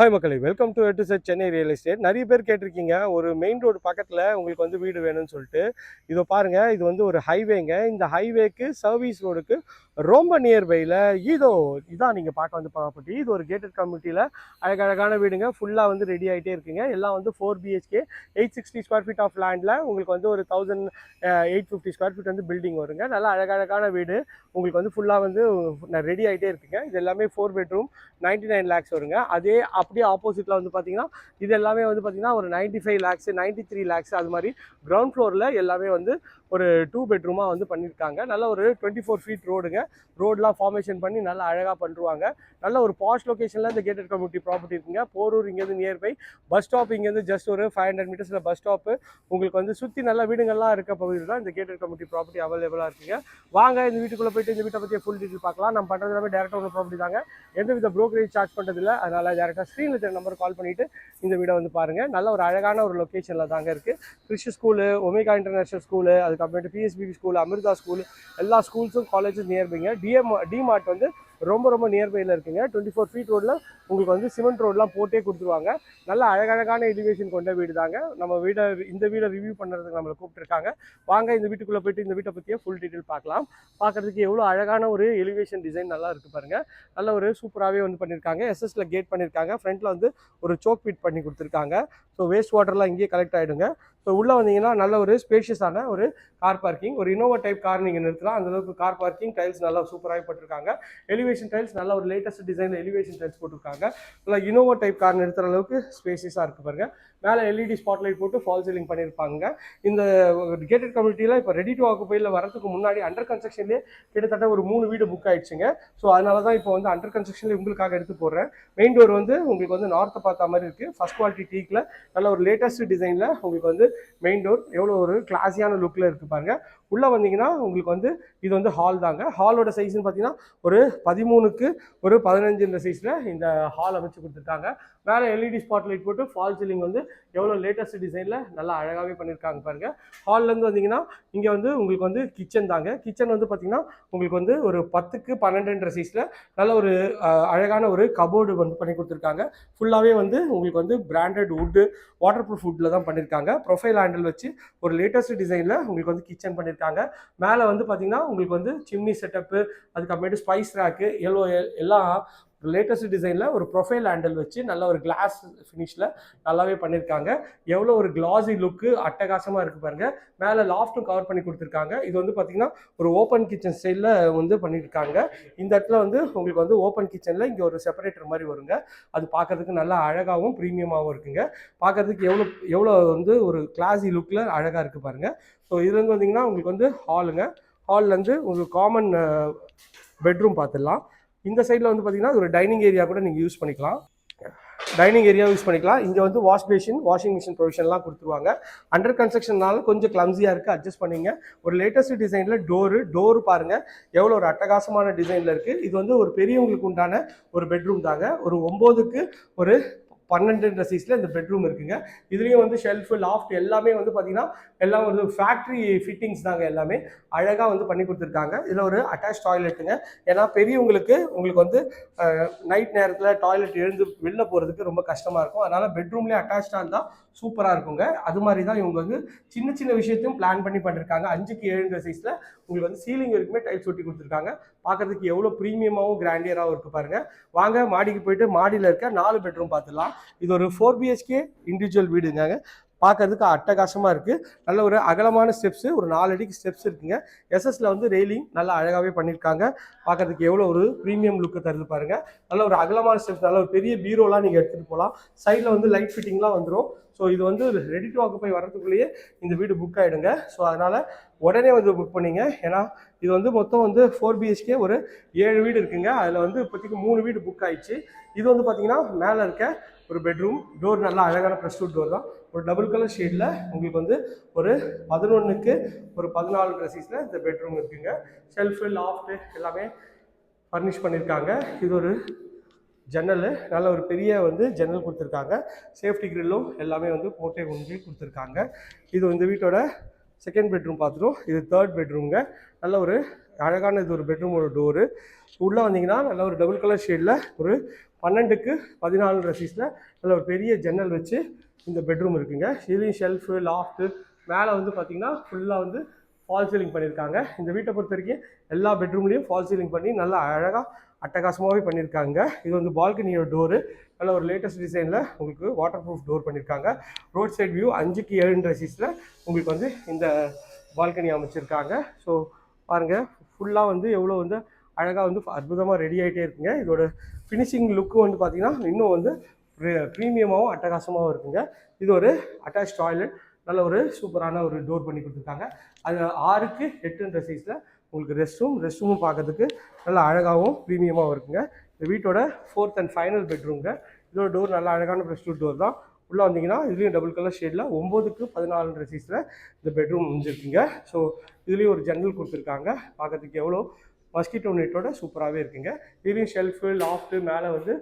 Hi மக்களை. Welcome to எட்டு செட் சென்னை ரியல் எஸ்டேட் நிறைய பேர் கேட்டிருக்கீங்க. ஒரு மெயின் ரோடு பக்கத்தில் உங்களுக்கு வந்து வீடு வேணும்னு சொல்லிட்டு. இதோ பாருங்கள் இது வந்து ஒரு ஹைவேங்க இந்த ஹைவேக்கு சர்வீஸ் ரோடுக்கு ரொம்ப நியர்பையில் இதோ இதான் நீங்கள் பார்க்க வந்து பார்க்கப்பட்டு இது ஒரு கேட்டட் கம்யூனிட்டியில் அழகழகான வீடுங்க. ஃபுல்லாக வந்து ரெடி ஆகிட்டே இருக்குங்க. எல்லாம் வந்து four BHK eight sixty square feet of லேண்டில் உங்களுக்கு வந்து ஒரு thousand eight fifty square feet வந்து பில்டிங் வருங்க. நல்லா அழகழகான வீடு. உங்களுக்கு வந்து ஃபுல்லாக வந்து ரெடி ஆகிட்டே இருக்குங்க. இது எல்லாமே four bedroom ninety nine lakhs வருங்க. அதே அப்படியே ஆப்போசிட்டில் வந்து பார்த்தீங்கன்னா இது எல்லாமே வந்து பார்த்தீங்கன்னா ஒரு ninety five lakhs ninety three lakhs அது மாதிரி கிரவுண்ட் ஃப்ளோரில் எல்லாமே வந்து ஒரு டூ பெட்ரூமாக வந்து பண்ணியிருக்காங்க நல்ல ஒரு டுவெண்ட்டி ஃபோர் ஃபீட் ரோடுங்க ரோடெலாம் ஃபார்மேஷன் பண்ணி நல்லா அழகாக பண்ணுவாங்க நல்ல ஒரு பாஸ்ட் லொக்கேஷனில் இந்த கேட்டட் கம்யூனிட்டி ப்ராப்பர்ட்டி இருக்குங்க. போரூர் இங்கேருந்து நியர்பை பஸ் ஸ்டாப் இங்கேருந்து ஜஸ்ட் ஒரு ஃபைவ் ஹண்ட்ரட் மீட்டர்ஸில் பஸ் ஸ்டாப்பு உங்களுக்கு வந்து சுற்றி நல்ல வீடுங்கள்லாம் இருக்க பகுதியில் தான் இந்த கேட்டட் கம்யூனிட்டி ப்ராப்பர்ட்டி அவைலபிளாக இருக்குங்க. வாங்க இந்த வீட்டுக்குள்ளே போயிட்டு இந்த வீட்டை பற்றிய ஃபுல் டீட்டெயில் பார்க்கலாம். நம்ம பண்ணுறது எல்லாமே டேரெக்டாக உள்ள ப்ராப்பர்ட்டி தாங்க. எந்த வித ப்ரோக்கரேஜ் சார்ஜ் பண்ணுறதில்ல அதனால் டேரெக்டாக ஸ்க்ரீனில் இருக்கிற நம்பர் கால் பண்ணிவிட்டு இந்த வீடை வந்து பாருங்கள் நல்ல ஒரு அழகான ஒரு லொக்கேஷனில் தாங்க இருக்குது Christy school Omega International school அதுக்கப்புறமேட்டு பிஎஸ்பிபி ஸ்கூல் அமிர்தா ஸ்கூல் எல்லா ஸ்கூல்ஸும் காலேஜஸ் நியர்பைங்க டிஎம் டிமார்ட் வந்து ரொம்ப ரொம்ப நியர்பையில் இருக்குங்க. டுவெண்ட்டி ஃபோர் ஃபீட் ரோடில் உங்களுக்கு வந்து சிமெண்ட் ரோடெலாம் போட்டே கொடுத்துருவாங்க. நல்ல அழகழகான எலிவேஷன் கொண்ட வீடு தாங்க நம்ம வீடை இந்த வீடை ரிவ்யூ பண்ணுறதுக்கு நம்மளை கூப்பிட்டுருக்காங்க. வாங்க இந்த வீட்டுக்குள்ளே போயிட்டு இந்த வீட்டை பற்றியே ஃபுல் டீட்டெயில் பார்க்கலாம். பார்க்குறதுக்கு எவ்வளோ அழகான ஒரு எலிவேஷன் டிசைன் நல்லா இருக்குது பாருங்கள் நல்ல ஒரு சூப்பராகவே வந்து பண்ணியிருக்காங்க. எஸ்எஸ்ல கேட் பண்ணியிருக்காங்க. ஃப்ரண்ட்டில் வந்து ஒரு சோக் பீட் பண்ணி கொடுத்துருக்காங்க. ஸோ வேஸ்ட் வாட்டர்லாம் இங்கேயே கலெக்ட் ஆகிடுங்க ஸோ உள்ளே வந்தீங்கன்னா நல்ல ஒரு ஸ்பேஷியஸான ஒரு கார் பார்க்கிங் ஒரு இனோவா டைப் கார் நீங்கள் நிறுத்தலாம். அந்தளவுக்கு கார் பார்க்கிங் டைல்ஸ் நல்லா சூப்பராகவே போட்டிருக்காங்க எலிவேஷன் டைல்ஸ் நல்ல ஒரு லேட்டஸ்ட் டிசைனில் எலிவேஷன் டைல்ஸ் போட்டிருக்காங்க. நல்லா இனோவா டைப் கார் நிறுத்துற அளவுக்கு ஸ்பேஷியஸாக இருக்குது பாருங்க. மேலே எல்இடி ஸ்பாட்லைட் போட்டு ஃபால் சீலிங் பண்ணியிருப்பாங்க. இந்த கேட்டட் கம்யூனிட்டியில் இப்போ ரெடி டு ஆக்குப்பையில் வரதுக்கு முன்னாடி அண்டர் கன்ஸ்ட்ரக்ஷன்லேயே கிட்டத்தட்ட ஒரு மூணு வீடு புக் ஆயிடுச்சுங்க. ஸோ அதனால தான் இப்போ வந்து அண்டர் கன்ஸ்ட்ரக்ஷன்லேயே உங்களுக்காக எடுத்து போடுறேன். மெயின் டோர் வந்து உங்களுக்கு வந்து நார்த்தை பார்த்த மாதிரி இருக்குது ஃபஸ்ட் குவாலிட்டி டீக்கில் நல்ல ஒரு லேட்டஸ்ட் டிசைனில் உங்களுக்கு வந்து மெயின் டோர் எவ்வளோ ஒரு கிளாஸியான லுக்கில் இருக்குது பாருங்க. உள்ளே வந்தீங்கன்னா உங்களுக்கு வந்து இது வந்து ஹால் தாங்க. ஹாலோட சைஸ்னு பார்த்தீங்கன்னா ஒரு பதிமூணுக்கு ஒரு பதினஞ்சுன்ற சைஸில் இந்த ஹால் அமைச்சு கொடுத்துருக்காங்க. மேலே எல்இடி ஸ்பாட் லைட் போட்டு ஃபால் சீலிங் வந்து எவ்வளோ லேட்டஸ்ட் டிசைனில் நல்லா அழகாகவே பண்ணியிருக்காங்க பாருங்கள் ஹால்லேருந்து வந்தீங்கன்னா இங்கே வந்து உங்களுக்கு வந்து கிச்சன் தாங்க. கிச்சன் வந்து பார்த்தீங்கன்னா உங்களுக்கு வந்து ஒரு பத்துக்கு பன்னெண்டுன்ற சைஸில் நல்ல ஒரு அழகான ஒரு கபோர்டு வந்து பண்ணி கொடுத்துருக்காங்க. ஃபுல்லாகவே வந்து உங்களுக்கு வந்து பிராண்டட் வுட்டு வாட்டர் ப்ரூஃப் வுட்டில் தான் பண்ணியிருக்காங்க. ப்ரொஃபைல் ஹேண்டில் வச்சு ஒரு லேட்டஸ்ட் டிசைனில் உங்களுக்கு வந்து கிச்சன் பண்ணியிருக்காங்க. மேலே வந்து பார்த்தீங்கன்னா உங்களுக்கு வந்து சிம்னி செட்டப்பு அதுக்கப்புறமேட்டு ஸ்பைஸ் ரேக்கு எல்லோ எல்லாம் லேட்டஸ்ட் டிசைனில் ஒரு ப்ரொஃபைல் ஹேண்டில் வச்சு நல்ல ஒரு கிளாஸ் ஃபினிஷில் நல்லாவே பண்ணியிருக்காங்க எவ்வளோ ஒரு கிளாஸி லுக்கு அட்டகாசமாக இருக்குது பாருங்க. மேலே லாஃப்ட்டும் கவர் பண்ணி கொடுத்துருக்காங்க. இது வந்து பார்த்திங்கன்னா ஒரு ஓப்பன் கிச்சன் ஸ்டைலில் வந்து பண்ணியிருக்காங்க இந்த இடத்துல வந்து உங்களுக்கு வந்து ஓப்பன் கிச்சனில் இங்கே ஒரு செப்பரேட்டர் மாதிரி வருங்க. அது பார்க்கறதுக்கு நல்லா அழகாகவும் ப்ரீமியமாகவும் இருக்குங்க. பார்க்கறதுக்கு எவ்வளோ எவ்வளோ வந்து ஒரு கிளாஸி லுக்கில் அழகாக இருக்குது பாருங்கள் ஸோ இதுலேருந்து வந்தீங்கன்னா உங்களுக்கு வந்து ஹாலுங்க ஹால்லேருந்து உங்களுக்கு காமன் பெட்ரூம் பார்த்துடலாம் இந்த சைடில் வந்து பார்த்தீங்கன்னா ஒரு டைனிங் ஏரியா கூட நீங்கள் யூஸ் பண்ணிக்கலாம். டைனிங் ஏரியா யூஸ் பண்ணிக்கலாம். இங்கே வந்து வாஷ் பேஷின் வாஷிங் மிஷின் ப்ரொவிஷன்லாம் கொடுத்துருவாங்க. அண்டர் கன்ஸ்ட்ரக்ஷன்னால கொஞ்சம் கிளம்ஸியாக இருக்குது அட்ஜஸ்ட் பண்ணிங்க. ஒரு லேட்டஸ்ட் டிசைனில் டோரு டோர் பாருங்கள் எவ்வளோ ஒரு அட்டகாசமான டிசைனில் இருக்குது இது வந்து ஒரு பெரியவங்களுக்கு உண்டான ஒரு பெட்ரூம் தாங்க. ஒரு ஒம்போதுக்கு ஒரு பன்னெண்டுன்ற சைஸில் இந்த பெட்ரூம் இருக்குங்க. இதுலேயும் வந்து ஷெல்ஃபு லாஃப்ட் எல்லாமே வந்து பார்த்தீங்கன்னா எல்லாம் வந்து ஃபேக்ட்ரி ஃபிட்டிங்ஸ் தாங்க எல்லாமே. அழகாக வந்து பண்ணி கொடுத்துருக்காங்க. இதில் ஒரு அட்டாச் டாய்லெட்டுங்க ஏன்னா பெரியவங்களுக்கு உங்களுக்கு வந்து நைட் நேரத்தில் டாய்லெட் எழுந்து வெளில போகிறதுக்கு ரொம்ப கஷ்டமாக இருக்கும். அதனால் பெட்ரூம்லேயே அட்டாச்சாக இருந்தால் சூப்பராக இருக்குங்க. அது மாதிரி தான் இவங்க வந்து சின்ன சின்ன விஷயத்தையும் பிளான் பண்ணி பண்ணியிருக்காங்க அஞ்சுக்கு ஏழுன்ற சைஸில் உங்களுக்கு வந்து சீலிங் வரைக்குமே டைல்ஸ் ஒட்டி கொடுத்துருக்காங்க. பார்க்கறதுக்கு எவ்வளோ ப்ரீமியமாகவும் கிராண்டியராகவும் இருக்குது பாருங்கள் வாங்க மாடிக்கு போயிட்டு மாடியில் இருக்க நாலு பெட்ரூம் பார்த்துடலாம் இது ஒரு ஃபோர் பிஹெச்கே இண்டிவிஜுவல் வீடுங்க. பார்க்கறதுக்கு அட்டகாசமாக இருக்குது நல்ல ஒரு அகலமான ஸ்டெப்ஸு ஒரு நாலு அடிக்கு ஸ்டெப்ஸ் இருக்குங்க. எஸ்எஸ்ல வந்து ரெயிலிங் நல்லா அழகாகவே பண்ணியிருக்காங்க பார்க்கறதுக்கு எவ்வளோ ஒரு ப்ரீமியம் லுக்கு தருது பாருங்கள் நல்ல ஒரு அகலமான ஸ்டெப்ஸ் நல்ல ஒரு பெரிய பீரோலாம் நீங்கள் எடுத்துகிட்டு போகலாம் சைடில் வந்து லைட் ஃபிட்டிங்லாம் வந்துடும் ஸோ இது வந்து ரெடி டு ஆக்குப்பை வரதுக்குள்ளேயே இந்த வீடு புக் ஆகிடுங்க ஸோ அதனால் உடனே வந்து புக் பண்ணிங்க. ஏன்னா இது வந்து மொத்தம் வந்து ஃபோர் பிஹெச்கே ஒரு ஏழு வீடு இருக்குங்க. அதில் வந்து இப்போதைக்கு மூணு வீடு புக் ஆயிடுச்சு. இது வந்து பார்த்தீங்கன்னா மேலே இருக்க ஒரு பெட்ரூம் டோர் நல்லா அழகான ப்ரெஸ் டோர் தான். ஒரு டபுள் கலர் ஷேடில் உங்களுக்கு வந்து ஒரு பதினொன்றுக்கு ஒரு பதினாலு ட்ரெஸ்ஸிஸில் இந்த பெட்ரூம் இருக்குங்க. ஷெல்ஃபு லாஃப்ட்டு எல்லாமே ஃபர்னிஷ் பண்ணியிருக்காங்க இது ஒரு ஜன்னல். நல்ல ஒரு பெரிய வந்து ஜன்னல் கொடுத்துருக்காங்க. சேஃப்டி கிரில்லும் எல்லாமே வந்து போட்டே கொண்டு கொடுத்துருக்காங்க. இது இந்த வீட்டோட செகண்ட் பெட்ரூம் பார்த்துரும் இது தேர்ட் பெட்ரூம்ங்க நல்ல ஒரு அழகான இது ஒரு பெட்ரூமோட டோரு உள்ளே வந்தீங்கன்னா நல்ல ஒரு டபுள் கலர் ஷேடில் ஒரு பன்னெண்டுக்கு பதினாலுன்ற சீஸில் நல்ல ஒரு பெரிய ஜன்னல் வச்சு இந்த பெட்ரூம் இருக்குங்க. சீலிங் ஷெல்ஃபு லாஃப்ட்டு மேலே வந்து பார்த்தீங்கன்னா ஃபுல்லாக வந்து ஃபால் சீலிங் பண்ணியிருக்காங்க இந்த வீட்டை பொறுத்த வரைக்கும் எல்லா பெட்ரூம்லேயும் ஃபால் சீலிங் பண்ணி நல்லா அழகாக அட்டகாசமாகவே பண்ணியிருக்காங்க இது வந்து பால்கனியோட டோரு நல்ல ஒரு லேட்டஸ்ட் டிசைனில் உங்களுக்கு வாட்டர் ப்ரூஃப் டோர் பண்ணியிருக்காங்க ரோட் சைட் வியூ அஞ்சுக்கு ஏழுன்ற சீஸில் உங்களுக்கு வந்து இந்த பால்கனி அமைச்சிருக்காங்க. ஸோ பாருங்கள் ஃபுல்லாக வந்து எவ்வளோ வந்து அழகாக வந்து அற்புதமாக ரெடி ஆகிட்டே இருக்குங்க. இதோட ஃபினிஷிங் லுக்கு வந்து பார்த்தீங்கன்னா இன்னும் வந்து ப்ரீமியமாகவும் அட்டகாசமாகவும் இருக்குங்க. இது ஒரு அட்டாச் டாய்லெட் நல்ல ஒரு சூப்பரான ஒரு டோர் பண்ணி கொடுத்துருக்காங்க. அது ஆறுக்கு எட்டுன்ற சைஸில் உங்களுக்கு ரெஸ்ட் ரூம் ரெஸ்ட் ரூமும் பார்க்கறதுக்கு நல்லா அழகாகவும் ப்ரீமியமாகவும் இருக்குங்க. இந்த வீட்டோட ஃபோர்த் அண்ட் ஃபைனல் பெட்ரூம்ங்க இதோட டோர் நல்லா அழகான ப்ரெஸ்டூட் டோர் தான். உள்ளே வந்தீங்கன்னா இதுலேயும் டபுள் கலர் ஷேடில் ஒம்போதுக்கு பதினாலுன்ற சைஸில் இந்த பெட்ரூம் முடிஞ்சிருக்குங்க. ஸோ இதுலேயும் ஒரு ஜன்னல் கொடுத்துருக்காங்க. பார்க்கறதுக்கு எவ்வளோ மஸ்கிட்டோ நெட்டோட சூப்பராகவே இருக்குங்க. இதுலேயும் ஷெல்ஃபு லாஃப்ட்டு மேலே வந்து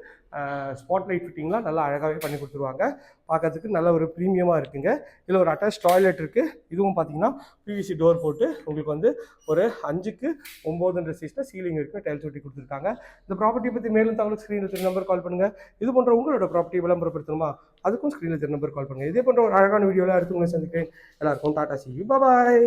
ஸ்பாட் லைட் ஃபிட்டிங்லாம் நல்லா அழகாகவே பண்ணி கொடுத்துருவாங்க. பார்க்கறதுக்கு நல்ல ஒரு ப்ரீமியமாக இருக்குங்க. இதில் ஒரு அட்டாச் டாய்லெட் இருக்குது இதுவும் பார்த்தீங்கன்னா பிவிசி டோர் போட்டு உங்களுக்கு வந்து ஒரு அஞ்சுக்கு ஒம்போதுன்ற சீஸில் சீலிங் இருக்குது டைல்ஸ் ஒட்டி கொடுத்துருக்காங்க. இந்த ப்ராப்பர்ட்டி பற்றி மேலும் தகவலுக்கு ஸ்க்ரீனில் தெரிய நம்பர் கால் பண்ணுங்கள் இது போன்ற உங்களோட ப்ராப்பர்ட்டி விளம்பரப்படுத்தணுமா? அதுக்கும் ஸ்க்ரீனில் தெரிய நம்பர் கால் பண்ணுங்கள் இதே போன்ற ஒரு அழகான வீடியோவில் எடுத்து உங்களை சந்திக்கிறேன். எல்லாருக்கும் டாட்டா சி பாய்